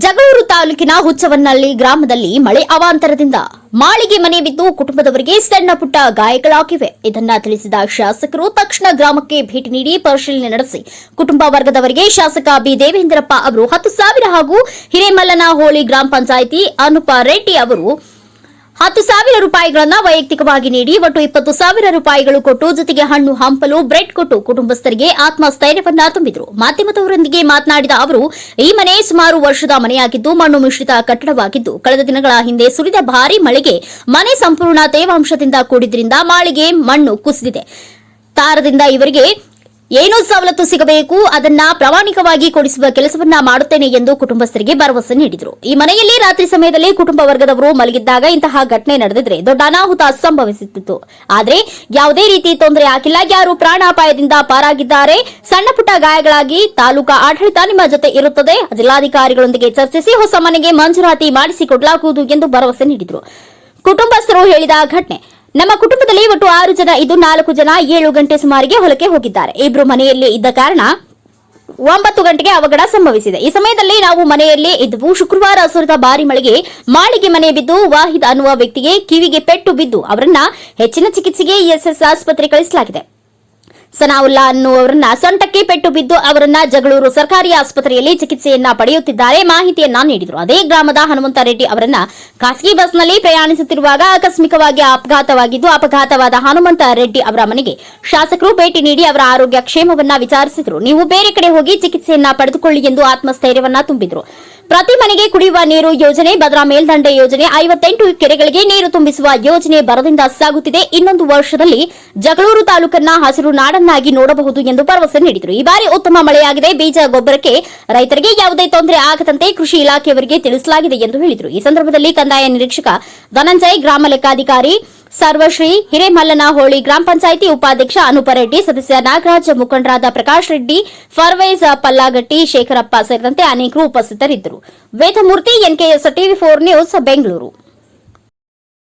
ಜಗಳೂರು ತಾಲೂಕಿನ ಹುಚ್ಚವನ್ನಹಳ್ಳಿ ಗ್ರಾಮದಲ್ಲಿ ಮಳೆ ಅವಾಂತರದಿಂದ ಮಾಳಿಗೆ ಮನೆ ಬಿದ್ದು ಕುಟುಂಬದವರಿಗೆ ಸಣ್ಣ ಪುಟ್ಟ ಗಾಯಗಳಾಗಿವೆ. ಇದನ್ನ ತಿಳಿಸಿದ ಶಾಸಕರು ತಕ್ಷಣ ಗ್ರಾಮಕ್ಕೆ ಭೇಟಿ ನೀಡಿ ಪರಿಶೀಲನೆ ನಡೆಸಿ. ಕುಟುಂಬ ವರ್ಗದವರಿಗೆ ಶಾಸಕ ಬಿ. ದೇವೇಂದ್ರಪ್ಪ ಅವರು ಹತ್ತು ಸಾವಿರ ಹಾಗೂ ಹಿರೇಮಲ್ಲನಹೋಳಿ ಗ್ರಾಮ ಪಂಚಾಯಿತಿ ಅನುಪ ರೆಡ್ಡಿ ಅವರು ಹತ್ತು ಸಾವಿರ ರೂಪಾಯಿಗಳನ್ನ ವೈಯಕ್ತಿಕವಾಗಿ ನೀಡಿ ಒಟ್ಟು ಇಪ್ಪತ್ತು ಸಾವಿರ ರೂಪಾಯಿಗಳು ಕೊಟ್ಟು ಜೊತೆಗೆ ಹಣ್ಣು, ಹಂಪಲು, ಬ್ರೆಡ್ ಕೊಟ್ಟು ಕುಟುಂಬಸ್ಥರಿಗೆ ಆತ್ಮಸ್ಥೈರ್ಯವನ್ನ ತುಂಬಿದರು. ಮಾಧ್ಯಮದವರೊಂದಿಗೆ ಮಾತನಾಡಿದ ಅವರು, ಈ ಮನೆ ಸುಮಾರು ವರ್ಷದ ಮನೆಯಾಗಿದ್ದು, ಮಣ್ಣು ಮಿಶ್ರಿತ ಕಟ್ಟಡವಾಗಿದ್ದು, ಕಳೆದ ದಿನಗಳ ಹಿಂದೆ ಸುರಿದ ಭಾರೀ ಮಳೆಗೆ ಮನೆ ಸಂಪೂರ್ಣ ತೇವಾಂಶದಿಂದ ಕೂಡಿದ್ರಿಂದ ಮಾಳಿಗೆ ಮಣ್ಣು ಕುಸಿದಿದೆ. ತಾರದಿಂದ ಇವರಿಗೆ ಏನು ಸವಲತ್ತು ಸಿಗಬೇಕು, ಅದನ್ನ ಪ್ರಾಮಾಣಿಕವಾಗಿ ಕೊಡಿಸುವ ಕೆಲಸವನ್ನ ಮಾಡುತ್ತೇನೆ ಎಂದು ಕುಟುಂಬಸ್ಥರಿಗೆ ಭರವಸೆ ನೀಡಿದರು. ಈ ಮನೆಯಲ್ಲಿ ರಾತ್ರಿ ಸಮಯದಲ್ಲಿ ಕುಟುಂಬ ವರ್ಗದವರು ಮಲಗಿದ್ದಾಗ ಇಂತಹ ಘಟನೆ ನಡೆದಿದ್ರೆ ದೊಡ್ಡ ಅನಾಹುತ ಸಂಭವಿಸುತ್ತಿತ್ತು. ಆದರೆ ಯಾವುದೇ ರೀತಿ ತೊಂದರೆ ಆಗಿಲ್ಲ ಯಾರು ಪ್ರಾಣಾಪಾಯದಿಂದ ಪಾರಾಗಿದ್ದಾರೆ, ಸಣ್ಣ ಪುಟ್ಟ ಗಾಯಗಳಾಗಿ ತಾಲೂಕಾ ಆಡಳಿತ ನಿಮ್ಮ ಜೊತೆ ಇರುತ್ತದೆ. ಜಿಲ್ಲಾಧಿಕಾರಿಗಳೊಂದಿಗೆ ಚರ್ಚಿಸಿ ಹೊಸ ಮನೆಗೆ ಮಂಜೂರಾತಿ ಮಾಡಿಸಿಕೊಡಲಾಗುವುದು ಎಂದು ಭರವಸೆ ನೀಡಿದರು. ಕುಟುಂಬಸ್ಥರು ಹೇಳಿದ ಘಟನೆ ನಮ್ಮ ಕುಟುಂಬದಲ್ಲಿ ಒಟ್ಟು ಆರು ಜನ ಇದು ನಾಲ್ಕು ಜನ ಏಳು ಗಂಟೆ ಸುಮಾರಿಗೆ ಹೊಲಕ್ಕೆ ಹೋಗಿದ್ದಾರೆ. ಇಬ್ರು ಮನೆಯಲ್ಲಿ ಇದ್ದ ಕಾರಣ ಒಂಬತ್ತು ಗಂಟೆಗೆ ಅವಘಡ ಸಂಭವಿಸಿದೆ. ಈ ಸಮಯದಲ್ಲಿ ನಾವು ಮನೆಯಲ್ಲೇ ಇದ್ದವು ಶುಕ್ರವಾರ ಸುರಿದ ಭಾರಿ ಮಳೆಗೆ ಮಾಳಿಗೆ ಮನೆ ಬಿದ್ದು ವಾಹಿದ್ ಅನ್ನುವ ವ್ಯಕ್ತಿಗೆ ಕಿವಿಗೆ ಪೆಟ್ಟು ಬಿದ್ದು ಅವರನ್ನ ಹೆಚ್ಚಿನ ಚಿಕಿತ್ಸೆಗೆ ಇಎಸ್ಎಸ್ ಆಸ್ಪತ್ರೆ ಕಳಿಸಲಾಗಿದೆ. ಸನಾವುಲ್ಲಾ ಅನ್ನುವರನ್ನ ಸೊಂಟಕ್ಕೆ ಪೆಟ್ಟು ಬಿದ್ದು ಅವರನ್ನ ಜಗಳೂರು ಸರ್ಕಾರಿ ಆಸ್ಪತ್ರೆಯಲ್ಲಿ ಚಿಕಿತ್ಸೆಯನ್ನ ಪಡೆಯುತ್ತಿದ್ದಾರೆ. ಮಾಹಿತಿಯನ್ನ ನೀಡಿದರು. ಅದೇ ಗ್ರಾಮದ ಹನುಮಂತ ರೆಡ್ಡಿ ಅವರನ್ನ ಖಾಸಗಿ ಬಸ್ನಲ್ಲಿ ಪ್ರಯಾಣಿಸುತ್ತಿರುವಾಗ ಆಕಸ್ಮಿಕವಾಗಿ ಅಪಘಾತವಾಗಿದ್ದು, ಅಪಘಾತವಾದ ಹನುಮಂತ ರೆಡ್ಡಿ ಅವರ ಮನೆಗೆ ಶಾಸಕರು ಭೇಟಿ ನೀಡಿ ಅವರ ಆರೋಗ್ಯ ಕ್ಷೇಮವನ್ನ ವಿಚಾರಿಸಿದರು. ನೀವು ಬೇರೆ ಕಡೆ ಹೋಗಿ ಚಿಕಿತ್ಸೆಯನ್ನ ಪಡೆದುಕೊಳ್ಳಿ ಎಂದು ಆತ್ಮಸ್ಥೈರ್ಯವನ್ನ ತುಂಬಿದರು. ಪ್ರತಿ ಮನೆಗೆ ಕುಡಿಯುವ ನೀರು ಯೋಜನೆ, ಭದ್ರಾ ಮೇಲ್ದಂಡೆ ಯೋಜನೆ, ಐವತ್ತೆಂಟು ಕೆರೆಗಳಿಗೆ ನೀರು ತುಂಬಿಸುವ ಯೋಜನೆ ಬರದಿಂದ ಸಾಗುತ್ತಿದೆ. ಇನ್ನೊಂದು ವರ್ಷದಲ್ಲಿ ಜಗಳೂರು ತಾಲೂಕನ್ನ ಹಸಿರು ನಾಡನ್ನಾಗಿ ನೋಡಬಹುದು ಎಂದು ಭರವಸೆ ನೀಡಿದರು. ಈ ಬಾರಿ ಉತ್ತಮ ಮಳೆಯಾಗಿದೆ. ಬೀಜ ಗೊಬ್ಬರಕ್ಕೆ ರೈತರಿಗೆ ಯಾವುದೇ ತೊಂದರೆ ಆಗದಂತೆ ಕೃಷಿ ಇಲಾಖೆಯವರಿಗೆ ತಿಳಿಸಲಾಗಿದೆ ಎಂದು ಹೇಳಿದರು. ಈ ಸಂದರ್ಭದಲ್ಲಿ ಕಂದಾಯ ನಿರೀಕ್ಷಕ ಧನಂಜಯ್, ಗ್ರಾಮ ಲೆಕ್ಕಾಧಿಕಾರಿ ಸರ್ವಶ್ರೀ ಹಿರೇಮಲ್ಲನಹೋಳಿ ಗ್ರಾಮ ಪಂಚಾಯಿತಿ ಉಪಾಧ್ಯಕ್ಷ ಅನುಪರೆಡ್ಡಿ ಸದಸ್ಯ ನಾಗರಾಜ್ ಮುಖಂಡರಾದ ಪ್ರಕಾಶ್ ರೆಡ್ಡಿ ಫರ್ವೈಜ್ ಪಲ್ಲಾಗಟ್ಟಿ, ಶೇಖರಪ್ಪ ಸೇರಿದಂತೆ ಅನೇಕರು ಉಪಸ್ಥಿತರಿದ್ದರು. Vedamurthy, NKS TV four news, Bengaluru.